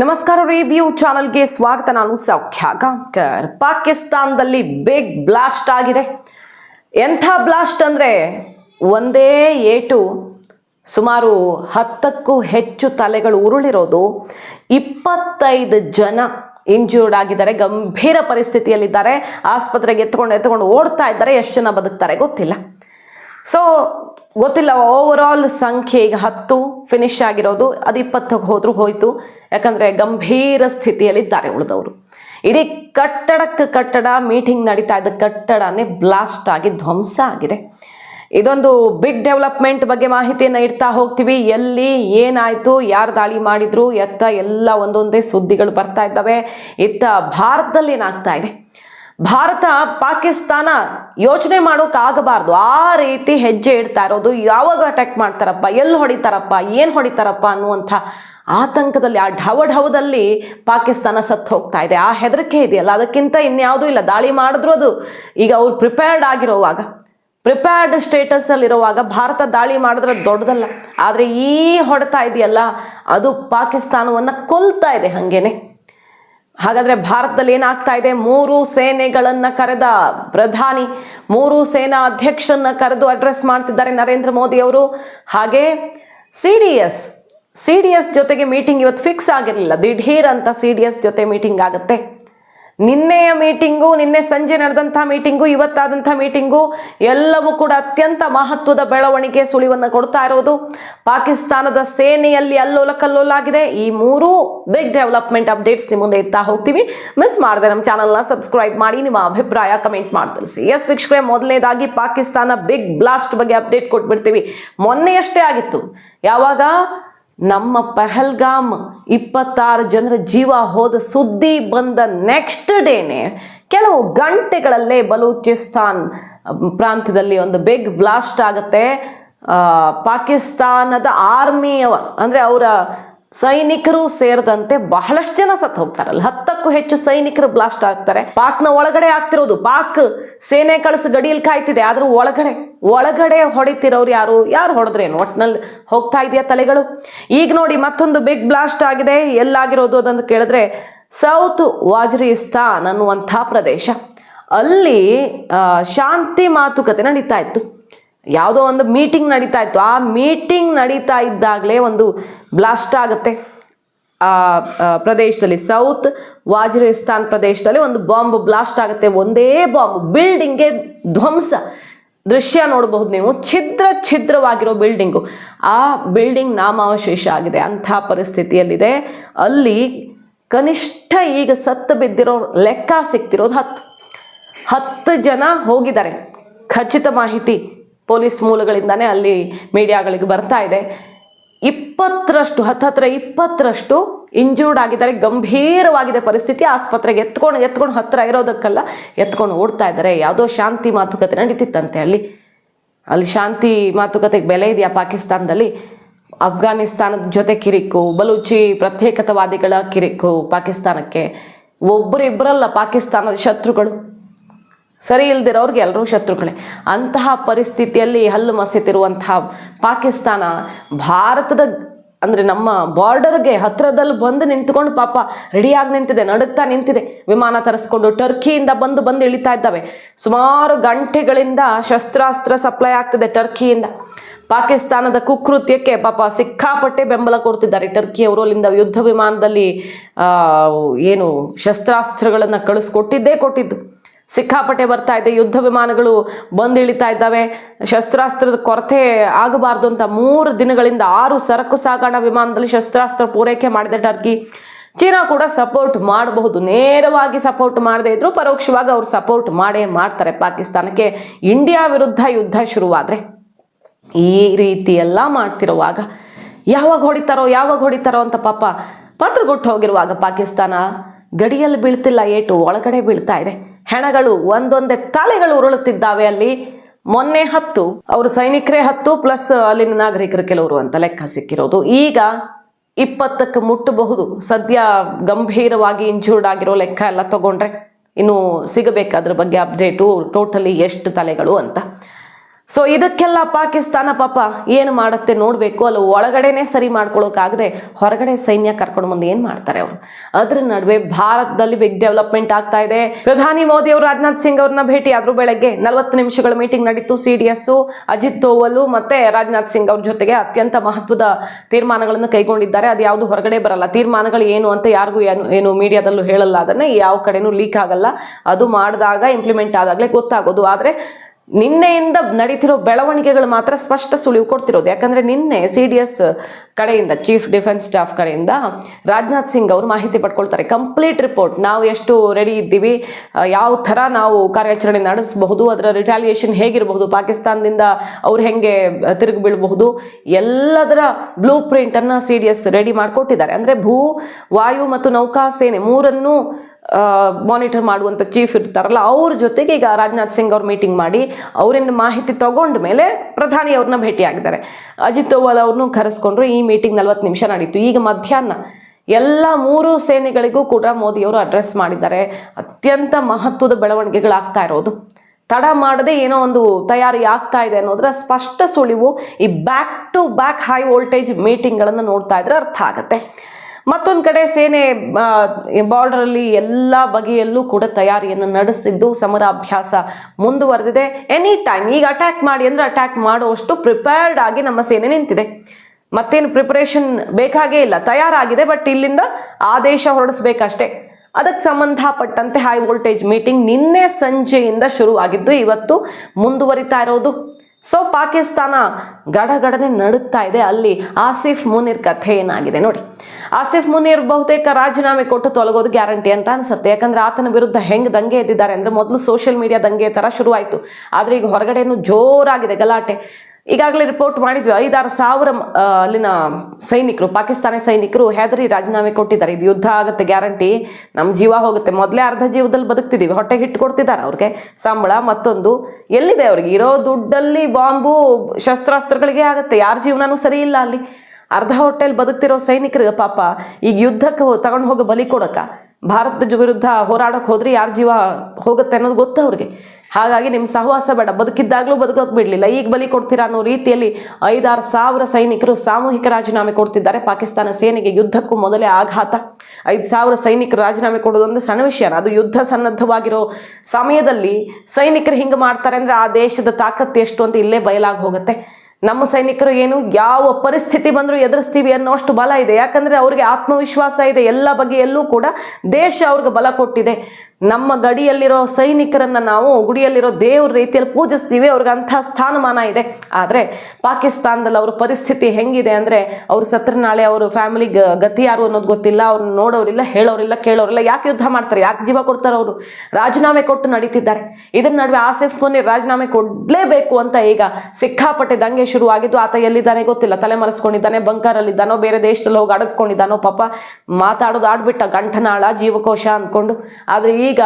ನಮಸ್ಕಾರ ರಿವ್ಯೂ ಚಾನಲ್ಗೆ ಸ್ವಾಗತ. ನಾನು ಸೌಖ್ಯ ಗಾಂಕರ್. ಪಾಕಿಸ್ತಾನದಲ್ಲಿ ಬಿಗ್ ಬ್ಲಾಸ್ಟ್ ಆಗಿದೆ. ಎಂಥ ಬ್ಲಾಸ್ಟ್ ಅಂದರೆ ಒಂದೇ ಏಟು, ಸುಮಾರು ಹತ್ತಕ್ಕೂ ಹೆಚ್ಚು ತಲೆಗಳು ಉರುಳಿರೋದು. ಇಪ್ಪತ್ತೈದು ಜನ ಇಂಜೂರ್ಡ್ ಆಗಿದ್ದಾರೆ, ಗಂಭೀರ ಪರಿಸ್ಥಿತಿಯಲ್ಲಿದ್ದಾರೆ. ಆಸ್ಪತ್ರೆಗೆ ಎತ್ಕೊಂಡು ಎತ್ಕೊಂಡು ಓಡ್ತಾ ಇದ್ದಾರೆ, ಎಷ್ಟು ಜನ ಬದುಕ್ತಾರೆ ಗೊತ್ತಿಲ್ಲ. ಸೊ ಗೊತ್ತಿಲ್ಲ ಓವರ್ ಆಲ್ ಸಂಖ್ಯೆ ಈಗ ಹತ್ತು ಫಿನಿಶ್ ಆಗಿರೋದು ಅದು ಇಪ್ಪತ್ತಕ್ಕೆ ಹೋದರೂ ಹೋಯ್ತು. ಯಾಕಂದರೆ ಗಂಭೀರ ಸ್ಥಿತಿಯಲ್ಲಿದ್ದಾರೆ ಉಳಿದವರು. ಇಡೀ ಕಟ್ಟಡಕ್ಕೆ ಕಟ್ಟಡ ಮೀಟಿಂಗ್ ನಡೀತಾ ಇದ್ದ ಕಟ್ಟಡನೇ ಬ್ಲಾಸ್ಟ್ ಆಗಿ ಧ್ವಂಸ ಆಗಿದೆ. ಇದೊಂದು ಬಿಗ್ ಡೆವಲಪ್ಮೆಂಟ್ ಬಗ್ಗೆ ಮಾಹಿತಿಯನ್ನು ಇಡ್ತಾ ಹೋಗ್ತೀವಿ. ಎಲ್ಲಿ ಏನಾಯಿತು, ಯಾರು ದಾಳಿ ಮಾಡಿದ್ರು, ಎತ್ತ ಎಲ್ಲ ಒಂದೊಂದೇ ಸುದ್ದಿಗಳು ಬರ್ತಾ ಇದ್ದಾವೆ. ಇತ್ತ ಭಾರತದಲ್ಲಿ ಏನಾಗ್ತಾ ಇದೆ? ಭಾರತ, ಪಾಕಿಸ್ತಾನ ಯೋಚನೆ ಮಾಡೋಕ್ಕಾಗಬಾರ್ದು ಆ ರೀತಿ ಹೆಜ್ಜೆ ಇಡ್ತಾ ಇರೋದು. ಯಾವಾಗ ಅಟ್ಯಾಕ್ ಮಾಡ್ತಾರಪ್ಪ, ಎಲ್ಲಿ ಹೊಡಿತಾರಪ್ಪ, ಏನು ಹೊಡಿತಾರಪ್ಪ ಅನ್ನುವಂಥ ಆತಂಕದಲ್ಲಿ, ಆ ಢವ ಢವದಲ್ಲಿ ಪಾಕಿಸ್ತಾನ ಸತ್ತು ಹೋಗ್ತಾ ಇದೆ. ಆ ಹೆದರಿಕೆ ಇದೆಯಲ್ಲ? ಅದಕ್ಕಿಂತ ಇನ್ಯಾವುದೂ ಇಲ್ಲ. ದಾಳಿ ಮಾಡಿದ್ರು ಅದು. ಈಗ ಅವ್ರು ಪ್ರಿಪೇರ್ಡ್ ಆಗಿರೋವಾಗ ಪ್ರಿಪೇರ್ಡ್ ಸ್ಟೇಟಸಲ್ಲಿರುವಾಗ ಭಾರತ ದಾಳಿ ಮಾಡಿದ್ರೆ ದೊಡ್ಡದಲ್ಲ. ಆದರೆ ಈ ಹೊಡೆತಾ ಇದೆಯಲ್ಲ, ಅದು ಪಾಕಿಸ್ತಾನವನ್ನು ಕೊಲ್ತಾ ಇದೆ ಹಾಗೇನೆ. ಹಾಗಾದ್ರೆ ಭಾರತದಲ್ಲಿ ಏನಾಗ್ತಾ ಇದೆ? ಮೂರು ಸೇನೆಗಳನ್ನ ಕರೆದ ಪ್ರಧಾನಿ, ಮೂರು ಸೇನಾ ಅಧ್ಯಕ್ಷರನ್ನ ಕರೆದು ಅಡ್ರೆಸ್ ಮಾಡ್ತಿದ್ದಾರೆ ನರೇಂದ್ರ ಮೋದಿ ಅವರು. ಹಾಗೆ ಸಿ ಸಿ ಡಿ ಎಸ್ ಜೊತೆಗೆ ಮೀಟಿಂಗ್ ಇವತ್ತು ಫಿಕ್ಸ್ ಆಗಿರಲಿಲ್ಲ. ದಿಢೀರ್ ಅಂತ ಸಿ ಡಿ ಎಸ್ ಜೊತೆ ಮೀಟಿಂಗ್ ಆಗುತ್ತೆ. ನಿನ್ನೆಯ ಮೀಟಿಂಗು ನಿನ್ನೆ ಸಂಜೆ ನಡೆದಂಥ ಮೀಟಿಂಗು ಇವತ್ತಾದಂಥ ಮೀಟಿಂಗು ಎಲ್ಲವೂ ಕೂಡ ಅತ್ಯಂತ ಮಹತ್ವದ ಬೆಳವಣಿಗೆ ಸುಳಿವನ್ನು ಕೊಡ್ತಾ ಇರೋದು. ಪಾಕಿಸ್ತಾನದ ಸೇನೆಯಲ್ಲಿ ಅಲ್ಲೋಲ ಕಲ್ಲೋಲ ಆಗಿದೆ ಈ ಮೂರೂ ಬಿಗ್ ಡೆವಲಪ್ಮೆಂಟ್ ಅಪ್ಡೇಟ್ಸ್ ನಿಮ್ಮ ಮುಂದೆ ಇಡ್ತಾ ಹೋಗ್ತೀವಿ. ಮಿಸ್ ಮಾಡದೆ ನಮ್ಮ ಚಾನಲ್ನ ಸಬ್ಸ್ಕ್ರೈಬ್ ಮಾಡಿ, ನಿಮ್ಮ ಅಭಿಪ್ರಾಯ ಕಮೆಂಟ್ ಮಾಡಿ ತಿಳಿಸಿ. ಎಸ್ ವೀಕ್ಷಕರೇ, ಮೊದಲನೇದಾಗಿ ಪಾಕಿಸ್ತಾನ ಬಿಗ್ ಬ್ಲಾಸ್ಟ್ ಬಗ್ಗೆ ಅಪ್ಡೇಟ್ ಕೊಟ್ಬಿಡ್ತೀವಿ. ಮೊನ್ನೆಯಷ್ಟೇ ಆಗಿತ್ತು. ಯಾವಾಗ? ನಮ್ಮ ಪೆಹಲ್ಗಾಮ್ ಇಪ್ಪತ್ತಾರು ಜನರ ಜೀವ ಹೋದ ಸುದ್ದಿ ಬಂದ ನೆಕ್ಸ್ಟ್ ಡೇನೆ ಕೆಲವು ಗಂಟೆಗಳಲ್ಲೇ ಬಲೂಚಿಸ್ತಾನ್ ಪ್ರಾಂತ್ಯದಲ್ಲಿ ಒಂದು ಬಿಗ್ ಬ್ಲಾಸ್ಟ್ ಆಗುತ್ತೆ. ಪಾಕಿಸ್ತಾನದ ಆರ್ಮಿಯವ ಅಂದರೆ ಅವರ ಸೈನಿಕರು ಸೇರಿದಂತೆ ಬಹಳಷ್ಟು ಜನ ಸತ್ತು ಹೋಗ್ತಾರಲ್ಲ. ಹತ್ತಕ್ಕೂ ಹೆಚ್ಚು ಸೈನಿಕರು ಬ್ಲಾಸ್ಟ್ ಆಗ್ತಾರೆ. ಪಾಕ್ನ ಒಳಗಡೆ ಆಗ್ತಿರೋದು. ಪಾಕ್ ಸೇನೆ ಕಳಿಸಿ ಗಡಿಯಲ್ಲಿ ಕಾಯ್ತಿದೆ. ಆದ್ರೂ ಒಳಗಡೆ ಒಳಗಡೆ ಹೊಡಿತಿರೋರು ಯಾರು? ಯಾರು ಹೊಡೆದ್ರೇನು? ಒಟ್ನಲ್ಲಿ ಹೋಗ್ತಾ ಇದೆಯಾ ತಲೆಗಳು? ಈಗ ನೋಡಿ ಮತ್ತೊಂದು ಬಿಗ್ ಬ್ಲಾಸ್ಟ್ ಆಗಿದೆ. ಎಲ್ಲಾಗಿರೋದು ಅದಂತ ಕೇಳಿದ್ರೆ ಸೌತ್ ವಾಜ್ರಿಸ್ತಾನ್ ಅನ್ನುವಂಥ ಪ್ರದೇಶ. ಅಲ್ಲಿ ಶಾಂತಿ ಮಾತುಕತೆ ನಡೀತಾ ಇತ್ತು. ಯಾವುದೋ ಒಂದು ಮೀಟಿಂಗ್ ನಡೀತಾ ಇತ್ತು. ಆ ಮೀಟಿಂಗ್ ನಡೀತಾ ಇದ್ದಾಗಲೇ ಒಂದು ಬ್ಲಾಸ್ಟ್ ಆಗುತ್ತೆ. ಆ ಪ್ರದೇಶದಲ್ಲಿ ಸೌತ್ ವಾಜಿರಿಸ್ತಾನ್ ಪ್ರದೇಶದಲ್ಲಿ ಒಂದು ಬಾಂಬ್ ಬ್ಲಾಸ್ಟ್ ಆಗುತ್ತೆ. ಒಂದೇ ಬಾಂಬ್ ಬಿಲ್ಡಿಂಗ್ಗೆ ಧ್ವಂಸ. ದೃಶ್ಯ ನೋಡಬಹುದು ನೀವು. ಛಿದ್ರ ಛಿದ್ರವಾಗಿರೋ ಬಿಲ್ಡಿಂಗು ಆ ಬಿಲ್ಡಿಂಗ್ ನಾಮಾವಶೇಷ ಆಗಿದೆ. ಅಂಥ ಪರಿಸ್ಥಿತಿಯಲ್ಲಿದೆ. ಅಲ್ಲಿ ಕನಿಷ್ಠ ಈಗ ಸತ್ತು ಬಿದ್ದಿರೋ, ಲೆಕ್ಕ ಸಿಕ್ತಿರೋದು ಹತ್ತು. ಹತ್ತು ಜನ ಹೋಗಿದ್ದಾರೆ. ಖಚಿತ ಮಾಹಿತಿ. ಪೊಲೀಸ್ ಮೂಲಗಳಿಂದನೇ ಅಲ್ಲಿ ಮೀಡಿಯಾಗಳಿಗೆ ಬರ್ತಾ ಇದೆ. ಇಪ್ಪತ್ತರಷ್ಟು, ಹತ್ತತ್ರ ಇಪ್ಪತ್ತರಷ್ಟು ಇಂಜೂರ್ಡ್ ಆಗಿದ್ದಾರೆ, ಗಂಭೀರವಾಗಿದೆ ಪರಿಸ್ಥಿತಿ. ಆಸ್ಪತ್ರೆಗೆ ಎತ್ಕೊಂಡು ಎತ್ಕೊಂಡು ಹತ್ತಿರ ಇರೋದಕ್ಕಲ್ಲ, ಎತ್ಕೊಂಡು ಓಡ್ತಾ ಇದ್ದಾರೆ. ಯಾವುದೋ ಶಾಂತಿ ಮಾತುಕತೆ ನಡೀತಿತ್ತಂತೆ ಅಲ್ಲಿ. ಅಲ್ಲಿ ಶಾಂತಿ ಮಾತುಕತೆಗೆ ಬೆಲೆ ಇದೆಯಾ ಪಾಕಿಸ್ತಾನದಲ್ಲಿ? ಅಫ್ಘಾನಿಸ್ತಾನದ ಜೊತೆ ಕಿರಿಕು, ಬಲೂಚಿ ಪ್ರತ್ಯೇಕತಾವಾದಿಗಳ ಕಿರಿಕು ಪಾಕಿಸ್ತಾನಕ್ಕೆ. ಒಬ್ಬರಿಬ್ಬರಲ್ಲ ಪಾಕಿಸ್ತಾನದ ಶತ್ರುಗಳು. ಸರಿ ಇಲ್ದಿರೋರ್ಗೆ ಎಲ್ಲರೂ ಶತ್ರುಗಳೇ ಅಂತಹ ಪರಿಸ್ಥಿತಿಯಲ್ಲಿ ಹಲ್ಲು ಮಸೆತಿರುವಂತಹ ಪಾಕಿಸ್ತಾನ ಭಾರತದ ಅಂದರೆ ನಮ್ಮ ಬಾರ್ಡರ್ಗೆ ಹತ್ತಿರದಲ್ಲಿ ಬಂದು ನಿಂತ್ಕೊಂಡು ಪಾಪ ರೆಡಿಯಾಗಿ ನಿಂತಿದೆ, ನಡುಗ್ತಾ ನಿಂತಿದೆ. ವಿಮಾನ ತರಿಸ್ಕೊಂಡು ಟರ್ಕಿಯಿಂದ ಬಂದು ಬಂದು ಇಳಿತಾ ಇದ್ದಾವೆ. ಸುಮಾರು ಗಂಟೆಗಳಿಂದ ಶಸ್ತ್ರಾಸ್ತ್ರ ಸಪ್ಲೈ ಆಗ್ತಿದೆ ಟರ್ಕಿಯಿಂದ. ಪಾಕಿಸ್ತಾನದ ಕುಕೃತ್ಯಕ್ಕೆ ಪಾಪ ಸಿಕ್ಕಾಪಟ್ಟೆ ಬೆಂಬಲ ಕೊಡ್ತಿದ್ದಾರೆ. ಟರ್ಕಿಯವರು ಅಲ್ಲಿಂದ ಯುದ್ಧ ವಿಮಾನದಲ್ಲಿ ಏನು ಶಸ್ತ್ರಾಸ್ತ್ರಗಳನ್ನು ಕಳಿಸ್ಕೊಟ್ಟಿದ್ದೇ ಕೊಟ್ಟಿದ್ದು. ಸಿಕ್ಕಾಪಟ್ಟೆ ಬರ್ತಾ ಇದೆ, ಯುದ್ಧ ವಿಮಾನಗಳು ಬಂದಿಳಿತಾ ಇಳಿತಾ ಇದ್ದಾವೆ. ಶಸ್ತ್ರಾಸ್ತ್ರದ ಕೊರತೆ ಆಗಬಾರ್ದು ಅಂತ ಮೂರು ದಿನಗಳಿಂದ ಆರು ಸರಕು ಸಾಗಣಾ ವಿಮಾನದಲ್ಲಿ ಶಸ್ತ್ರಾಸ್ತ್ರ ಪೂರೈಕೆ ಮಾಡಿದೆ ಟರ್ಕಿ. ಚೀನಾ ಕೂಡ ಸಪೋರ್ಟ್ ಮಾಡಬಹುದು, ನೇರವಾಗಿ ಸಪೋರ್ಟ್ ಮಾಡದೇ ಇದ್ರು ಪರೋಕ್ಷವಾಗಿ ಅವ್ರು ಸಪೋರ್ಟ್ ಮಾಡೇ ಮಾಡ್ತಾರೆ ಪಾಕಿಸ್ತಾನಕ್ಕೆ. ಇಂಡಿಯಾ ವಿರುದ್ಧ ಯುದ್ಧ ಶುರುವಾದರೆ ಈ ರೀತಿ ಎಲ್ಲ ಮಾಡ್ತಿರುವಾಗ ಯಾವಾಗ ಹೊಡಿತಾರೋ ಯಾವಾಗ ಹೊಡಿತಾರೋ ಅಂತ ಪಾಪ ಪತ್ರ ಕೊಟ್ಟು ಹೋಗಿರುವಾಗ ಪಾಕಿಸ್ತಾನ ಗಡಿಯಲ್ಲಿ ಬೀಳ್ತಿಲ್ಲ, ಏಟು ಒಳಗಡೆ ಬೀಳ್ತಾ ಇದೆ. ಹೆಣಗಳು ಒಂದೊಂದೇ ತಲೆಗಳು ಉರುಳುತ್ತಿದ್ದಾವೆ ಅಲ್ಲಿ. ಮೊನ್ನೆ ಹತ್ತು, ಅವರು ಸೈನಿಕರೇ ಹತ್ತು, ಪ್ಲಸ್ ಅಲ್ಲಿನ ನಾಗರಿಕರು ಕೆಲವರು ಅಂತ ಲೆಕ್ಕ ಸಿಕ್ಕಿರೋದು. ಈಗ ಇಪ್ಪತ್ತಕ್ಕೆ ಮುಟ್ಟಬಹುದು. ಸದ್ಯ ಗಂಭೀರವಾಗಿ ಇಂಜೂರ್ಡ್ ಆಗಿರೋ ಲೆಕ್ಕ ಎಲ್ಲ ತಗೊಂಡ್ರೆ ಇನ್ನು ಸಿಗಬೇಕಾದ್ರ ಬಗ್ಗೆ ಅಪ್ಡೇಟು ಟೋಟಲಿ ಎಷ್ಟು ತಲೆಗಳು ಅಂತ. ಸೊ ಇದಕ್ಕೆಲ್ಲ ಪಾಕಿಸ್ತಾನ ಪಾಪ ಏನು ಮಾಡುತ್ತೆ ನೋಡಬೇಕು. ಅಲ್ಲಿ ಒಳಗಡೆನೆ ಸರಿ ಮಾಡ್ಕೊಳ್ಳೋಕ್ಕಾಗದೆ ಹೊರಗಡೆ ಸೈನ್ಯ ಕರ್ಕೊಂಡು ಮುಂದೆ ಏನು ಮಾಡ್ತಾರೆ ಅವರು? ಅದ್ರ ನಡುವೆ ಭಾರತದಲ್ಲಿ ಬಿಗ್ ಡೆವಲಪ್ಮೆಂಟ್ ಆಗ್ತಾ ಇದೆ. ಪ್ರಧಾನಿ ಮೋದಿ ಅವರು ರಾಜನಾಥ್ ಸಿಂಗ್ ಅವ್ರನ್ನ ಭೇಟಿ ಆದ್ರು ಬೆಳಗ್ಗೆ ನಲವತ್ತು ನಿಮಿಷಗಳ ಮೀಟಿಂಗ್ ನಡೀತು C D S Ajit Doval ಮತ್ತೆ ರಾಜನಾಥ್ ಸಿಂಗ್ ಅವ್ರ ಜೊತೆಗೆ ಅತ್ಯಂತ ಮಹತ್ವದ ತೀರ್ಮಾನಗಳನ್ನು ಕೈಗೊಂಡಿದ್ದಾರೆ. ಅದು ಯಾವುದು ಹೊರಗಡೆ ಬರಲ್ಲ. ತೀರ್ಮಾನಗಳು ಏನು ಅಂತ ಯಾರಿಗೂ ಏನು ಏನು ಮೀಡಿಯಾದಲ್ಲೂ ಹೇಳಲ್ಲ. ಅದನ್ನ ಯಾವ ಕಡೆನೂ ಲೀಕ್ ಆಗಲ್ಲ. ಅದು ಮಾಡಿದಾಗ ಇಂಪ್ಲಿಮೆಂಟ್ ಆದಾಗಲೇ ಗೊತ್ತಾಗೋದು. ಆದರೆ ನಿನ್ನೆಯಿಂದ ನಡೀತಿರೋ ಬೆಳವಣಿಗೆಗಳು ಮಾತ್ರ ಸ್ಪಷ್ಟ ಸುಳಿವು ಕೊಡ್ತಿರೋದು. ಯಾಕಂದ್ರೆ ನಿನ್ನೆ ಸಿ ಡಿ ಎಸ್ ಕಡೆಯಿಂದ ಚೀಫ್ ಡಿಫೆನ್ಸ್ ಸ್ಟಾಫ್ ಕಡೆಯಿಂದ ರಾಜನಾಥ್ ಸಿಂಗ್ ಅವರು ಮಾಹಿತಿ ಪಡ್ಕೊಳ್ತಾರೆ. ಕಂಪ್ಲೀಟ್ ರಿಪೋರ್ಟ್ ನಾವು ಎಷ್ಟು ರೆಡಿ ಇದ್ದೀವಿ ಯಾವ ಥರ ನಾವು ಕಾರ್ಯಾಚರಣೆ ನಡೆಸಬಹುದು, ಅದರ ರಿಟಾಲಿಯೇಷನ್ ಹೇಗಿರಬಹುದು, ಪಾಕಿಸ್ತಾನದಿಂದ ಅವ್ರು ಹೆಂಗೆ ತಿರುಗಿ ಬೀಳಬಹುದು, ಎಲ್ಲದರ ಬ್ಲೂ ಪ್ರಿಂಟನ್ನು ಸಿ ಡಿ ಎಸ್ ರೆಡಿ ಮಾಡಿಕೊಟ್ಟಿದ್ದಾರೆ. ಅಂದರೆ ಭೂ, ವಾಯು ಮತ್ತು ನೌಕಾ ಸೇನೆ ಮೂರನ್ನೂ ಮಾನಿಟರ್ ಮಾಡುವಂಥ ಚೀಫ್ ಇರ್ತಾರಲ್ಲ, ಅವ್ರ ಜೊತೆಗೆ ಈಗ ರಾಜನಾಥ್ ಸಿಂಗ್ ಅವ್ರು ಮೀಟಿಂಗ್ ಮಾಡಿ, ಅವರಿಂದ ಮಾಹಿತಿ ತಗೊಂಡ ಮೇಲೆ ಪ್ರಧಾನಿ ಅವ್ರನ್ನ ಭೇಟಿಯಾಗಿದ್ದಾರೆ. ಅಜಿತ್ ದೋವಲ್ ಅವ್ರನ್ನೂ ಕರೆಸ್ಕೊಂಡ್ರು, ಈ ಮೀಟಿಂಗ್ ನಲ್ವತ್ತು ನಿಮಿಷ ನಡೀತು. ಈಗ ಮಧ್ಯಾಹ್ನ ಎಲ್ಲ ಮೂರು ಸೇನೆಗಳಿಗೂ ಕೂಡ ಮೋದಿಯವರು ಅಡ್ರೆಸ್ ಮಾಡಿದ್ದಾರೆ. ಅತ್ಯಂತ ಮಹತ್ವದ ಬೆಳವಣಿಗೆಗಳಾಗ್ತಾ ಇರೋದು. ತಡ ಮಾಡದೆ ಏನೋ ಒಂದು ತಯಾರಿ ಆಗ್ತಾ ಇದೆ ಅನ್ನೋದರ ಸ್ಪಷ್ಟ ಸುಳಿವು ಈ back to back high voltage ಮೀಟಿಂಗ್ಗಳನ್ನು ನೋಡ್ತಾ ಇದ್ರೆ ಅರ್ಥ ಆಗುತ್ತೆ. ಮತ್ತೊಂದು ಕಡೆ ಸೇನೆ ಬಾರ್ಡರಲ್ಲಿ ಎಲ್ಲ ಬಗೆಯಲ್ಲೂ ಕೂಡ ತಯಾರಿಯನ್ನು ನಡೆಸಿದ್ದು ಸಮರಾಭ್ಯಾಸ ಮುಂದುವರೆದಿದೆ. ಎನಿ ಟೈಮ್ ಈಗ ಅಟ್ಯಾಕ್ ಮಾಡಿ ಅಂದರೆ ಅಟ್ಯಾಕ್ ಮಾಡುವಷ್ಟು ಪ್ರಿಪೇರ್ಡ್ ಆಗಿ ನಮ್ಮ ಸೇನೆ ನಿಂತಿದೆ. ಮತ್ತೇನು ಪ್ರಿಪರೇಷನ್ ಬೇಕಾಗೇ ಇಲ್ಲ. ತಯಾರಾಗಿದೆ ಬಟ್ ಇಲ್ಲಿಂದ ಆದೇಶ ಹೊರಡಿಸ್ಬೇಕಷ್ಟೇ. ಅದಕ್ಕೆ ಸಂಬಂಧಪಟ್ಟಂತೆ ಹೈ ವೋಲ್ಟೇಜ್ ಮೀಟಿಂಗ್ ನಿನ್ನೆ ಸಂಜೆಯಿಂದ ಶುರುವಾಗಿದ್ದು, ಇವತ್ತು ಮುಂದುವರಿತಾ ಇರೋದು. ಸೊ ಪಾಕಿಸ್ತಾನ ಗಡಗಡನೆ ನಡುತ್ತಾ ಇದೆ. ಅಲ್ಲಿ ಆಸಿಫ್ ಮುನೀರ್ ಕಥೆ ಏನಾಗಿದೆ ನೋಡಿ. ಆಸಿಫ್ ಮುನೀರ್ ಬಹುತೇಕ ರಾಜೀನಾಮೆ ಕೊಟ್ಟು ತೊಲಗೋದು ಗ್ಯಾರಂಟಿ ಅಂತ ಅನ್ಸುತ್ತೆ. ಯಾಕಂದ್ರೆ ಆತನ ವಿರುದ್ಧ ಹೆಂಗ್ ದಂಗೆ ಎದ್ದಿದ್ದಾರೆ ಅಂದ್ರೆ ಮೊದಲು ಸೋಷಿಯಲ್ ಮೀಡಿಯಾ ದಂಗೆ ತರ ಶುರುವಾಯಿತು. ಆದ್ರೆ ಈಗ ಹೊರಗಡೆನೂ ಜೋರಾಗಿದೆ ಗಲಾಟೆ. ಈಗಾಗಲೇ ರಿಪೋರ್ಟ್ ಮಾಡಿದ್ವಿ. ಐದಾರು ಸಾವಿರ ಅಲ್ಲಿನ ಸೈನಿಕರು, ಪಾಕಿಸ್ತಾನಿ ಸೈನಿಕರು ಹೆದರಿ ರಾಜೀನಾಮೆ ಕೊಟ್ಟಿದ್ದಾರೆ. ಇದು ಯುದ್ಧ ಆಗುತ್ತೆ ಗ್ಯಾರಂಟಿ ನಮ್ಮ ಜೀವ ಹೋಗುತ್ತೆ. ಮೊದಲೇ ಅರ್ಧ ಜೀವದಲ್ಲಿ ಬದುಕ್ತಿದ್ದೀವಿ ಹೊಟ್ಟೆಗೆ ಹಿಟ್ಟು ಕೊಡ್ತಿದ್ದಾರೆ ಅವ್ರಿಗೆ. ಸಂಬಳ ಮತ್ತೊಂದು. ಎಲ್ಲಿದೆ ಅವ್ರಿಗೆ? ಇರೋ ದುಡ್ಡಲ್ಲಿ ಬಾಂಬು, ಶಸ್ತ್ರಾಸ್ತ್ರಗಳಿಗೆ ಆಗುತ್ತೆ. ಯಾರ ಜೀವನನೂ ಸರಿ ಅಲ್ಲಿ. ಅರ್ಧ ಹೊಟ್ಟೆಲಿ ಬದುಕ್ತಿರೋ ಸೈನಿಕರಿಗೆ ಪಾಪ. ಈಗ ಯುದ್ಧಕ್ಕೆ ತಗೊಂಡು ಹೋಗಿ ಬಲಿ ಕೊಡಕ್ಕ. ಭಾರತದ ವಿರುದ್ಧ ಹೋರಾಡೋಕೆ ಹೋದರೆ ಯಾರ ಜೀವ ಹೋಗುತ್ತೆ ಅನ್ನೋದು ಗೊತ್ತು ಅವ್ರಿಗೆ. ಹಾಗಾಗಿ ನಿಮ್ಮ ಸಹವಾಸ ಬೇಡ. ಬದುಕಿದ್ದಾಗಲೂ ಬದುಕೋಕೆ ಬಿಡಲಿಲ್ಲ. ಈಗ ಬಲಿ ಕೊಡ್ತೀರಾ ಅನ್ನೋ ರೀತಿಯಲ್ಲಿ ಐದಾರು ಸಾವಿರ ಸೈನಿಕರು ಸಾಮೂಹಿಕ ರಾಜೀನಾಮೆ ಕೊಡ್ತಿದ್ದಾರೆ. ಪಾಕಿಸ್ತಾನ ಸೇನೆಗೆ ಯುದ್ಧಕ್ಕೂ ಮೊದಲೇ ಆಘಾತ. ಐದು ಸಾವಿರ ಸೈನಿಕರು ರಾಜೀನಾಮೆ ಕೊಡೋದೊಂದು ಸಣ್ಣ ವಿಷಯ ಅದು ಯುದ್ಧ ಸನ್ನದ್ಧವಾಗಿರೋ ಸಮಯದಲ್ಲಿ ಸೈನಿಕರು ಹಿಂಗೆ ಮಾಡ್ತಾರೆ ಅಂದರೆ ಆ ದೇಶದ ತಾಕತ್ತು ಎಷ್ಟು ಅಂತ ಇಲ್ಲೇ ಬಯಲಾಗಿ ಹೋಗುತ್ತೆ. ನಮ್ಮ ಸೈನಿಕರು ಏನು, ಯಾವ ಪರಿಸ್ಥಿತಿ ಬಂದರೂ ಎದುರಿಸ್ತೀವಿ ಅನ್ನೋಷ್ಟು ಬಲ ಇದೆ. ಯಾಕಂದರೆ ಅವ್ರಿಗೆ ಆತ್ಮವಿಶ್ವಾಸ ಇದೆ. ಎಲ್ಲ ಬಗೆಯಲ್ಲೂ ಕೂಡ ದೇಶ ಅವ್ರಿಗೆ ಬಲ ಕೊಟ್ಟಿದೆ. ನಮ್ಮ ಗಡಿಯಲ್ಲಿರೋ ಸೈನಿಕರನ್ನು ನಾವು ಗುಡಿಯಲ್ಲಿರೋ ದೇವ್ರ ರೀತಿಯಲ್ಲಿ ಪೂಜಿಸ್ತೀವಿ, ಅವ್ರಿಗೆ ಅಂಥ ಸ್ಥಾನಮಾನ ಇದೆ. ಆದರೆ ಪಾಕಿಸ್ತಾನದಲ್ಲಿ ಅವ್ರ ಪರಿಸ್ಥಿತಿ ಹೆಂಗಿದೆ ಅಂದರೆ ಅವ್ರು ಸತ್ರ ನಾಳೆ ಅವ್ರ ಫ್ಯಾಮಿಲಿ ಗತಿ ಯಾರು ಅನ್ನೋದು ಗೊತ್ತಿಲ್ಲ, ಅವ್ರನ್ನ ನೋಡೋರಿಲ್ಲ, ಹೇಳೋರಿಲ್ಲ, ಕೇಳೋರಿಲ್ಲ, ಯಾಕೆ ಯುದ್ಧ ಮಾಡ್ತಾರೆ, ಯಾಕೆ ಜೀವ ಕೊಡ್ತಾರೆ ಅವರು? ರಾಜೀನಾಮೆ ಕೊಟ್ಟು ನಡೀತಿದ್ದಾರೆ. ಇದರ ನಡುವೆ ಆಸಿಫ್ ಮುನಿ ರಾಜೀನಾಮೆ ಕೊಡಲೇಬೇಕು ಅಂತ ಈಗ ಸಿಕ್ಕಾಪಟ್ಟೆ ದಂಗೆ ಶುರುವಾಗಿದ್ದು, ಆತ ಎಲ್ಲಿದ್ದಾನೆ ಗೊತ್ತಿಲ್ಲ. ತಲೆ ಮರೆಸ್ಕೊಂಡಿದ್ದಾನೆ ಬಂಕರಲ್ಲಿದ್ದಾನೋ, ಬೇರೆ ದೇಶದಲ್ಲಿ ಹೋಗಿ ಅಡಗ್ಕೊಂಡಿದ್ದಾನೋ, ಪಾಪ ಮಾತಾಡೋದು ಆಡ್ಬಿಟ್ಟ ಗಂಟನಾಳ, ಜೀವಕೋಶ ಅಂದ್ಕೊಂಡು. ಆದರೆ ಈಗ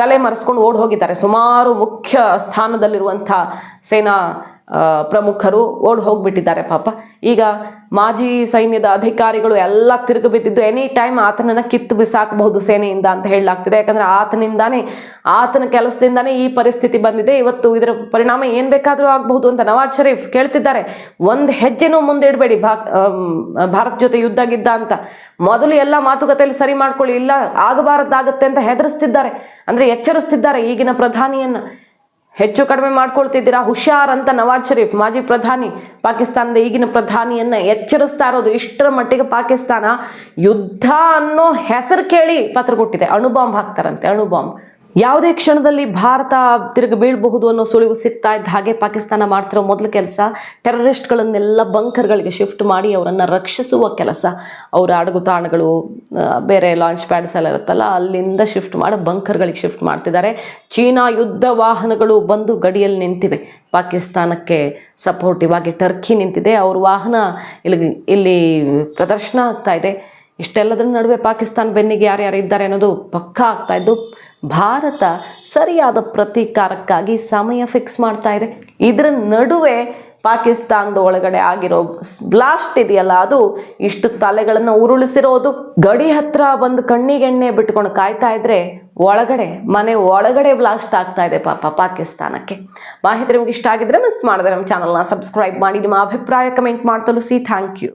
ತಲೆ ಮರೆಸ್ಕೊಂಡು ಓಡ್ ಹೋಗಿದ್ದಾರೆ. ಸುಮಾರು ಮುಖ್ಯ ಸ್ಥಾನದಲ್ಲಿರುವಂಥ ಸೇನಾ ಪ್ರಮುಖರು ಓಡ್ ಹೋಗ್ಬಿಟ್ಟಿದ್ದಾರೆ ಪಾಪ. ಈಗ ಮಾಜಿ ಸೈನ್ಯದ ಅಧಿಕಾರಿಗಳು ಎಲ್ಲ ತಿರುಗಿ ಬಿದ್ದಿದ್ದು ಎನಿ ಟೈಮ್ ಆತನನ್ನ ಕಿತ್ತು ಬಿಸಾಕಬಹುದು ಸೇನೆಯಿಂದ ಅಂತ ಹೇಳಲಾಗ್ತಿದೆ. ಯಾಕಂದ್ರೆ ಆತನಿಂದಾನೇ, ಆತನ ಕೆಲಸದಿಂದಾನೇ ಈ ಪರಿಸ್ಥಿತಿ ಬಂದಿದೆ. ಇವತ್ತು ಇದರ ಪರಿಣಾಮ ಏನು ಬೇಕಾದರೂ ಆಗಬಹುದು ಅಂತ ನವಾಜ್ ಶರೀಫ್ ಕೇಳ್ತಿದ್ದಾರೆ. ಒಂದು ಹೆಜ್ಜೆನೂ ಮುಂದೆ ಇಡಬೇಡಿ. ಭಾರತ್ ಜೊತೆ ಯುದ್ಧ ಗಿದ್ದ ಅಂತ. ಮೊದಲು ಎಲ್ಲ ಮಾತುಕತೆಯಲ್ಲಿ ಸರಿ ಮಾಡ್ಕೊಳ್ಳಿ. ಇಲ್ಲ ಆಗಬಾರದಾಗತ್ತೆ ಅಂತ ಹೆದರಿಸ್ತಿದ್ದಾರೆ. ಅಂದರೆ ಎಚ್ಚರಿಸ್ತಿದ್ದಾರೆ ಈಗಿನ ಪ್ರಧಾನಿಯನ್ನ. ಹೆಚ್ಚು ಕಡಿಮೆ ಮಾಡ್ಕೊಳ್ತಿದ್ದೀರಾ? ಹುಷಾರ್ ಅಂತ ನವಾಜ್ ಶರೀಫ್, ಮಾಜಿ ಪ್ರಧಾನಿ, ಪಾಕಿಸ್ತಾನದ ಈಗಿನ ಪ್ರಧಾನಿಯನ್ನ ಎಚ್ಚರಿಸ್ತಾ ಇರೋದು ಇಷ್ಟರ ಮಟ್ಟಿಗೆ ಪಾಕಿಸ್ತಾನ ಯುದ್ಧ ಅನ್ನೋ ಹೆಸರು ಕೇಳಿ ಪತ್ರ ಕೊಟ್ಟಿದೆ. ಅಣುಬಾಂಬ್ ಹಾಕ್ತಾರಂತೆ ಅಣುಬಾಂಬ್ ಯಾವುದೇ ಕ್ಷಣದಲ್ಲಿ ಭಾರತ ತಿರುಗಿ ಬೀಳಬಹುದು ಅನ್ನೋ ಸುಳಿವು ಸಿಗ್ತಾ ಇದ್ದ ಹಾಗೆ ಪಾಕಿಸ್ತಾನ ಮಾಡ್ತಿರೋ ಮೊದಲ ಕೆಲಸ, ಟೆರರಿಸ್ಟ್ಗಳನ್ನೆಲ್ಲ ಬಂಕರ್ಗಳಿಗೆ ಶಿಫ್ಟ್ ಮಾಡಿ ಅವರನ್ನು ರಕ್ಷಿಸುವ ಕೆಲಸ. ಅವರ ಅಡುಗು ತಾಣಗಳು ಬೇರೆ ಲಾಂಚ್ ಪ್ಯಾಡ್ಸ್ ಎಲ್ಲ ಇರುತ್ತಲ್ಲ, ಅಲ್ಲಿಂದ ಶಿಫ್ಟ್ ಮಾಡಿ ಬಂಕರ್ಗಳಿಗೆ ಶಿಫ್ಟ್ ಮಾಡ್ತಿದ್ದಾರೆ. ಚೀನಾ ಯುದ್ಧ ವಾಹನಗಳು ಬಂದು ಗಡಿಯಲ್ಲಿ ನಿಂತಿವೆ. ಪಾಕಿಸ್ತಾನಕ್ಕೆ ಸಪೋರ್ಟಿವ್ ಆಗಿ ಟರ್ಕಿ ನಿಂತಿದೆ. ಅವ್ರ ವಾಹನ ಇಲ್ಲಿ ಇಲ್ಲಿ ಪ್ರದರ್ಶನ ಆಗ್ತಾ ಇದೆ. ಇಷ್ಟೆಲ್ಲದರ ನಡುವೆ ಪಾಕಿಸ್ತಾನ ಬೆನ್ನಿಗೆ ಯಾರ್ಯಾರು ಇದ್ದಾರೆ ಅನ್ನೋದು ಪಕ್ಕಾ ಆಗ್ತಾ ಇದ್ದು ಭಾರತ ಸರಿಯಾದ ಪ್ರತೀಕಾರಕ್ಕಾಗಿ ಸಮಯ ಫಿಕ್ಸ್ ಮಾಡ್ತಾ ಇದೆ. ಇದರ ನಡುವೆ ಪಾಕಿಸ್ತಾನದ ಒಳಗಡೆ ಆಗಿರೋ ಬ್ಲಾಸ್ಟ್ ಇದೆಯಲ್ಲ, ಅದು ಇಷ್ಟು ತಲೆಗಳನ್ನು ಉರುಳಿಸಿರೋದು. ಗಡಿ ಹತ್ರ ಬಂದು ಕಣ್ಣಿಗೆಣ್ಣೆ ಬಿಟ್ಕೊಂಡು ಕಾಯ್ತಾ ಇದ್ರೆ ಒಳಗಡೆ, ಮನೆ ಒಳಗಡೆ ಬ್ಲಾಸ್ಟ್ ಆಗ್ತಾ ಇದೆ ಪಾಪ ಪಾಕಿಸ್ತಾನಕ್ಕೆ. ಮಾಹಿತಿ ನಿಮ್ಗೆ ಇಷ್ಟ ಆಗಿದ್ರೆ ಮಿಸ್ ಮಾಡಿದ್ರೆ ನಮ್ಮ ಚಾನಲ್ನ ಸಬ್ಸ್ಕ್ರೈಬ್ ಮಾಡಿ, ನಿಮ್ಮ ಅಭಿಪ್ರಾಯ ಕಮೆಂಟ್ ಮಾಡ್ತಲು ಸಿ ಥ್ಯಾಂಕ್ ಯು